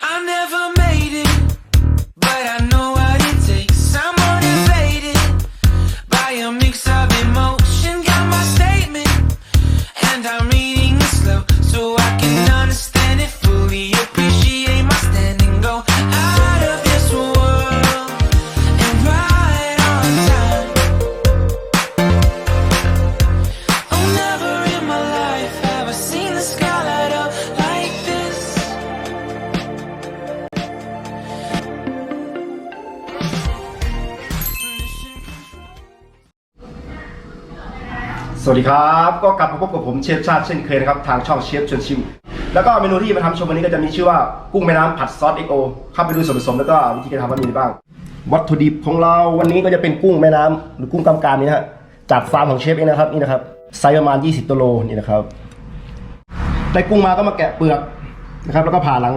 I never made it, but I know สวัสดีครับ ก็กลับมาพบกับผมเชฟชาติเช่นเคยนะครับ ทางช่องเชฟชวนชิม แล้วก็เมนูที่มาทำชมวันนี้ก็จะมีชื่อว่ากุ้งแม่น้ำผัดซอสเอ็กโอเข้าไปดูส่วนผสมแล้วก็วิธีการทำว่ามีอะไรบ้าง วัตถุดิบของเราวันนี้ก็จะเป็นกุ้งแม่น้ำหรือกุ้งกำกามนี่นะฮะจากฟาร์มของเชฟเองนะครับนี่นะครับไซส์ประมาณ 20ตัวโลนี่นะครับได้กุ้งมาก็มาแกะเปลือกนะครับ แล้วก็ผ่าหลัง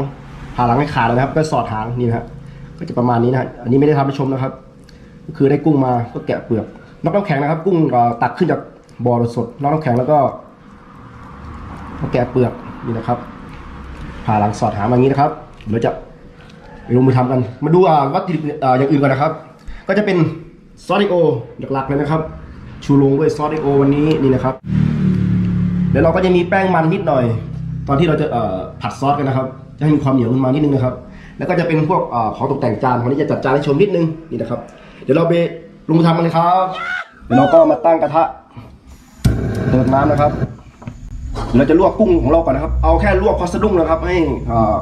ผ่าหลังให้ขาดเลยนะครับ ก็สอดหางนี่นะฮะก็จะประมาณนี้นะฮะอันนี้ไม่ได้ทำให้ชมนะครับ คือได้กุ้งมาก็แกะเปลือกนอกน้ำแข็งนะครับ กุ้งตักขึ้นจาก บ่อสดนอกน้ำแข็งแล้วก็มาแกะเปลือกนี่นะครับ ผ่าหลังสอดหางมาอย่างนี้นะครับเดี๋ยวจะไปลงมือทำกัน มาดูอ่าวัตถุดิบอย่างอื่นก่อนนะครับ ก็จะเป็นซอสดิโอหลักๆเลยนะครับ ชูโรงด้วยซอสดิโอวันนี้นี่นะครับเดี๋ยวเราก็จะมีแป้งมันนิดหน่อย ตอนที่เราจะเอผัดซอสกันนะครับ จะให้มีความเหนียวขึ้นมานิดนึงนะครับ แล้วก็จะเป็นพวกอของตกแต่งจานวันนี้จะจัดจานให้ชมนิดนึงนี่นะครับ เดี๋ยวเราไปลงมือทำกันเลยครับเดี๋ยวเราก็มาตั้งกระทะ เปิดน้ำนะครับ เราจะลวกกุ้งของเราก่อนนะครับ เอาแค่ลวกพอสะดุ้งนะครับ ให้อ่า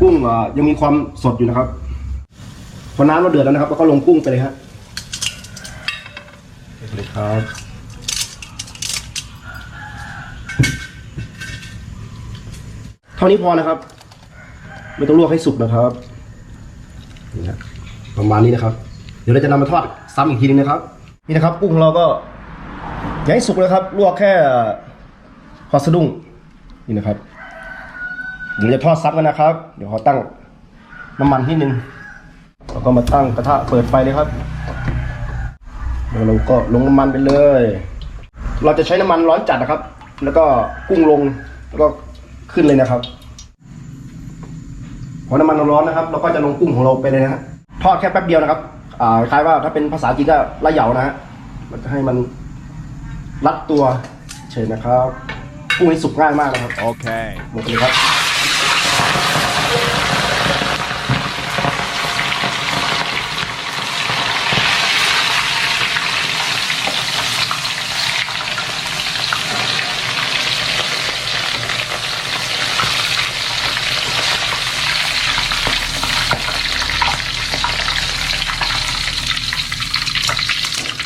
กุ้งอ่ายังมีความสดอยู่นะครับ พอน้ำเราเดือดแล้วนะครับเราก็ลงกุ้งไปเลยฮะไปเลยครับเท่านี้พอนะครับ ไม่ต้องลวกให้สุกนะครับนี่นะประมาณนี้นะครับ เดี๋ยวเราจะนำมาทอดซ้ำอีกทีนึงนะครับ นี่นะครับกุ้งของเราก็ อย่าให้สุกเลยครับ ลวกแค่พอสะดุ้งนี่นะครับเดี๋ยวจะทอดซ้ำกันนะครับ เดี๋ยวขอตั้งน้ำมันที่หนึ่งแล้วก็มาตั้งกระทะเปิดไฟเลยครับแล้วเราก็ลงน้ำมันไปเลย เราจะใช้น้ำมันร้อนจัดนะครับ แล้วก็กุ้งลงแล้วก็ขึ้นเลยนะครับพอน้ำมันร้อนนะครับ เราก็จะลงกุ้งของเราไปเลยนะฮะทอดแค่แป๊บเดียวนะครับ อ่าคล้ายว่าถ้าเป็นภาษาจีนก็ละเหยานะฮะมันจะให้มัน รัดตัวเฉยนะครับกุ้งนี่สุกง่ายมากนะครับ Okay. หมดเลยครับ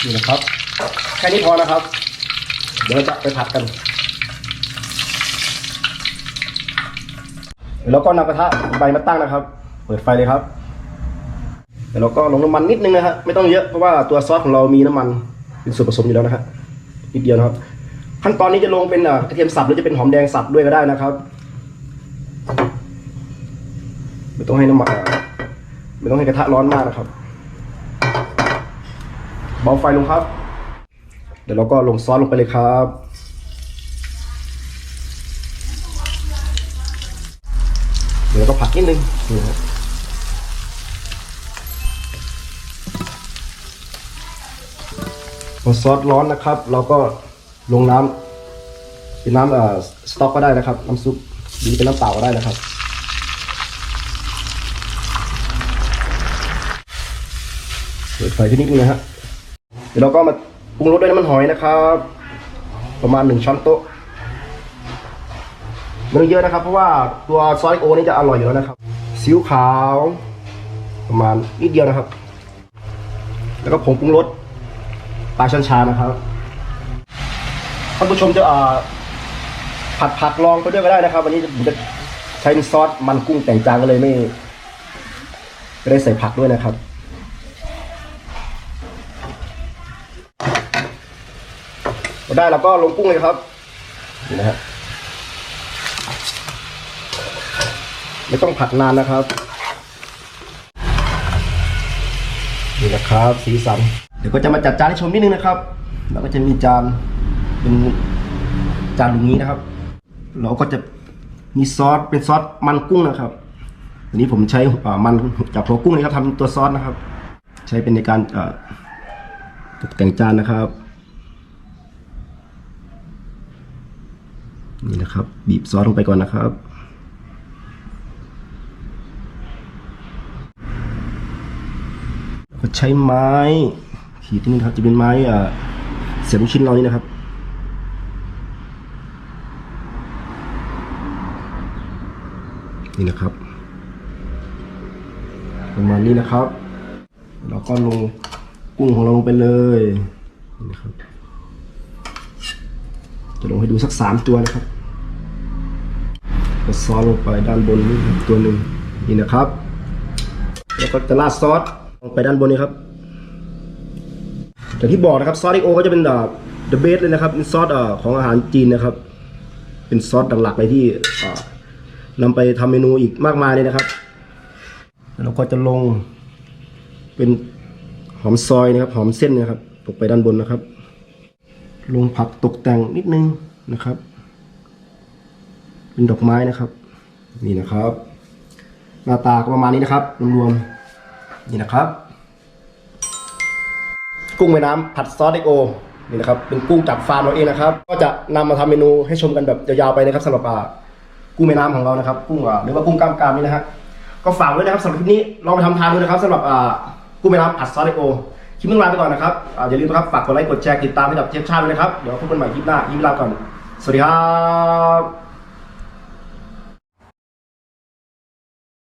นี่นะครับ แค่นี้พอนะครับ เดี๋ยวเราจะไปผัดกัน แล้วก็นำกระทะใบมาตั้งนะครับ เปิดไฟเลยครับเดี๋ยวเราก็ลงน้ำมันนิดนึงนะฮะไม่ต้องเยอะเพราะว่าตัวซอสของเรามีน้ำมันเป็นส่วนผสมอยู่แล้วนะฮะนิดเดียวนะครับ ขั้นตอนนี้จะลงเป็นกระเทียมสับหรือจะเป็นหอมแดงสับด้วยก็ได้นะครับไม่ต้องให้น้ำมันไม่ต้องให้กระทะร้อนมากนะครับเบาไฟลงครับ ดี๋ยวเราก็ลงซอสลงไปเลยครับ เดี๋ยวก็ผัดนิดนึงนี่ครับพอซอสร้อนนะครับ เราก็ลงน้ำเป็นน้ำเอ่อสต๊อกก็ได้นะครับ น้ำซุปหรือเป็นน้ำเปล่าก็ได้นะครับเปิดไฟขึ้นนิดนึงนะฮะเดี๋ยวเราก็มา ปรุงรสด้วยน้ำมันหอยนะครับ ประมาณหนึ่งช้อนโต๊ะไม่ต้องเยอะนะครับ เพราะว่าตัวซอสโอนี่จะอร่อยอยู่แล้วนะครับซีอิ๊วขาว ประมาณนิดเดียวนะครับ แล้วก็ผงปรุงรสปลาชันชานะครับท่านผู้ชมจะผัดผักลองไปด้วยก็ได้นะครับ วันนี้ผมจะใช้ซอสมันกุ้งแต่งจานก็เลยไม่ไม่ได้ใส่ผักด้วยนะครับ ได้แล้วก็ลงกุ้งเลยครับนี่นะฮะไม่ต้องผัดนานนะครับนี่นะครับ สีสัน เดี๋ยวก็จะมาจัดจานให้ชมนิดนึงนะครับแล้วก็จะมีจานเป็นจานอย่างนี้นะครับ เราก็จะมีซอสเป็นซอสมันกุ้งนะครับอันนี้ผมใช้มันจากหัวกุ้งนะครับทำตัวซอสนะครับ ใช้เป็นในการตกแต่งจานนะครับ นี่นะครับ บีบซอสลงไปก่อนนะครับ ก็ใช้ไม้ขีดที่นี่ครับจะเป็นไม้อ่าเสียบชิ้นเรานี่นะครับนี่นะครับประมาณนี้นะครับ เราก็ลงกุ้งของเราลงไปเลยนี่นะครับ จะลงให้ดูสักสามตัวนะครับ ก็ซอสลงไปด้านบนนี่ตัวหนึ่งนี่นะครับ แล้วก็จะราดซอสลงไปด้านบนนี้ครับอย่างที่บอกนะครับซอสอีโอก็จะเป็นอ่า the best เลยนะครับเป็นซอสของอาหารจีนนะครับ เป็นซอสหลักๆเลยที่อ่านำไปทำเมนูอีกมากมายเลยนะครับแล้วก็จะลงเป็นหอมซอยนะครับหอมเส้นนะครับตกไปด้านบนนะครับ ลงผักตกแต่งนิดนึงนะครับ เป็นดอกไม้นะครับ นี่นะครับ หน้าตาก็ประมาณนี้นะครับรวมๆนี่นะครับ กุ้งแม่น้ำผัดซอสเอ็กโอนี่นะครับ เป็นกุ้งจากฟาร์มเราเองนะครับ ก็จะนำมาทำเมนูให้ชมกันแบบยาวๆไปนะครับสำหรับกุ้งแม่น้ำของเรานะครับ กุ้งหรือว่ากุ้งกล้ามกรามนี่นะฮะก็ฝากไว้นะครับสำหรับคลิปนี้ลองไปทำทานดูนะครับสำหรับกุ้งแม่น้ำผัดซอสเอ็กโอคลิปนี้ลาไปก่อนนะครับออย่าลืมนะครับฝากกดไลค์กดแชร์ติดตามให้กับเทปชาติด้วยนะครับเดี๋ยวพบกันใหม่คลิปหน้าคลิปนี้ลาก่อนสวัสดีครับ